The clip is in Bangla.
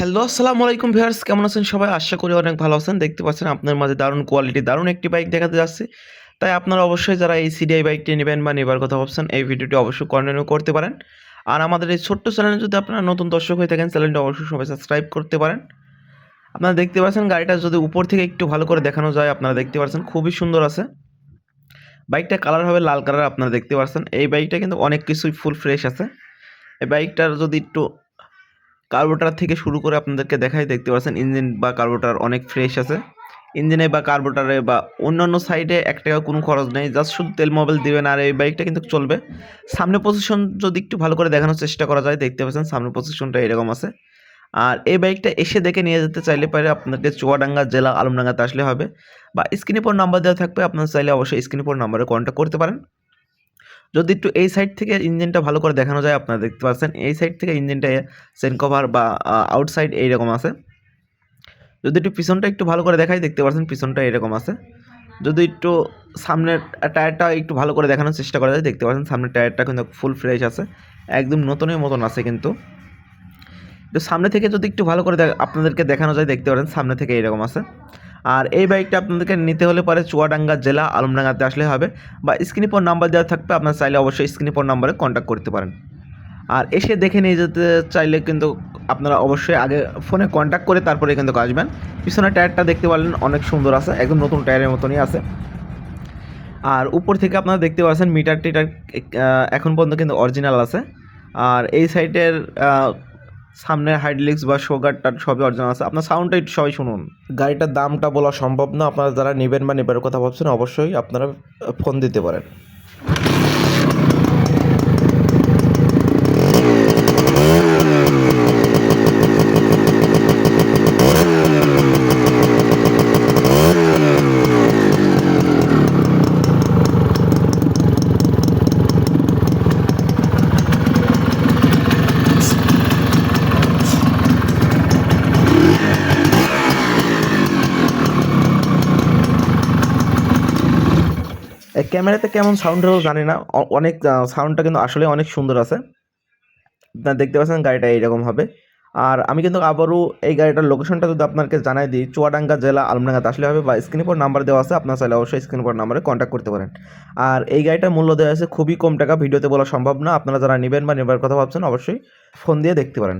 হ্যালো, আসসালামু আলাইকুম ভিউয়ার্স, কেমন আছেন সবাই? আশা করি অনেক ভালো আছেন। দেখতে পাচ্ছেন আপনার মাঝে দারুণ কোয়ালিটি দারুণ একটি বাইক দেখাতে যাচ্ছে। তাই আপনারা অবশ্যই যারা এই সিডিআই বাইকটি নেবেন বা নেবার কথা ভাবছেন, এই ভিডিওটি অবশ্যই কন্টিনিউ করতে পারেন। আর আমাদের এই ছোট্ট চ্যানেলে যদি আপনারা নতুন দর্শক হয়ে থাকেন চ্যানেলটি অবশ্যই সবাই সাবস্ক্রাইব করতে পারেন। আপনারা দেখতে পাচ্ছেন গাড়িটা যদি উপর থেকে একটু ভালো করে দেখানো যায়, আপনারা দেখতে পাচ্ছেন খুবই সুন্দর আছে। বাইকটা কালার হবে লাল কালার আপনারা দেখতে পাচ্ছেন। এই বাইকটা কিন্তু অনেক কিছুই ফুল ফ্রেশ আছে। এই বাইকটার যদি একটু কার্বোটার থেকে শুরু করে আপনাদেরকে দেখাই, দেখতে পাচ্ছেন ইঞ্জিন বা কার্বোটার অনেক ফ্রেশ আছে। ইঞ্জিনে বা কার্বোটারে বা অন্যান্য সাইডে এক টাকা কোনো খরচ নেই জাস্ট শুধু তেল মোবাইল দেবেন আর এই বাইকটা কিন্তু চলবে। সামনে পজিশন যদি একটু ভালো করে দেখানোর চেষ্টা করা যায়, দেখতে পাচ্ছেন সামনে পজিশনটা এরকম আছে। আর এই বাইকটা এসে দেখে নিয়ে যেতে চাইলে পারে আপনাকে চুয়াডাঙ্গা জেলা আলমডাঙ্গাতে আসলে হবে। বা স্ক্রিনে পর নাম্বার দেওয়া থাকবে, আপনার চাইলে অবশ্যই স্ক্রিনে পর নাম্বারে কন্ট্যাক্ট করতে পারেন। যদি একটু এই সাইড থেকে ইঞ্জিনটা ভালো করে দেখানো যায়, আপনারা দেখতে পাচ্ছেন, এই সাইড থেকে ইঞ্জিনটা সেন কভার বা আউটসাইড এইরকম আছে। যদি একটু পিছনটা একটু ভালো করে দেখাই, দেখতে পাচ্ছেন পিছনটা এরকম আছে। যদি একটু সামনের টায়ারটা একটু ভালো করে দেখানোর চেষ্টা করা যায়, দেখতে পাচ্ছেন সামনের টায়ারটা কিন্তু ফুল ফ্রেশ আছে, একদম নতুনের মতন আছে কিন্তু। সামনে থেকে যদি একটু ভালো করে আপনাদেরকে দেখানো যায়, দেখতে পারেন সামনে থেকে এরকম আছে। আর এই বাইকটা আপনাদেরকে নিতে হলে পরে চুয়াডাঙ্গা জেলা আলমডাঙ্গাতে আসলে হবে বা স্ক্রিনে পর নাম্বার দেওয়া থাকবে, আপনার চাইলে অবশ্যই স্ক্রিনে নাম্বারে কন্ট্যাক্ট করতে পারেন। আর এসে দেখে নিয়ে যেতে চাইলে কিন্তু আপনারা অবশ্যই আগে ফোনে কন্ট্যাক্ট করে তারপরে কিন্তু আসবেন। পিছনে টায়ারটা দেখতে পারলেন, অনেক সুন্দর আছে, একদম নতুন টায়ারের মতনই আছে। আর উপর থেকে আপনারা দেখতে পাচ্ছেন মিটার টিটার এখন পর্যন্ত কিন্তু অরিজিনাল আছে। আর এই সাইডের সামনের হাইড্রোলিক্স বা শোগারটা সবই অর্জন আছে। আপনার সাউন্ডটা একটু সবাই শুনুন। গাড়িটার দামটা বলা সম্ভব না। আপনারা যারা নেবেন বা নেবার কথা ভাবছেন, অবশ্যই আপনারা ফোন দিতে পারেন। ক্যামেরাতে কেমন সাউন্ড হলো জানি না। অনেক সাউন্ডটা কিন্তু আসলে অনেক সুন্দর আছে। আপনারা দেখতে পাচ্ছেন গাড়িটা এইরকম হবে। আর আমি কিন্তু আবারও এই গাড়িটার লোকেশনটা যদি আপনাকে জানাই দিই, চুয়াডাঙ্গা জেলা আলমডাঙ্গাতে, আসলে হবে বা স্ক্রিনে পর নাম্বার দেওয়া আছে, আপনার চাইলে অবশ্যই স্ক্রিনে পর নাম্বারে কন্ট্যাক্ট করতে পারেন। আর এই গাড়িটার মূল্য দেওয়া আছে খুবই কম টাকা, ভিডিওতে বলা সম্ভব না। আপনারা যারা নেবেন বা নেবার কথা ভাবছেন, অবশ্যই ফোন দিয়ে দেখতে পারেন।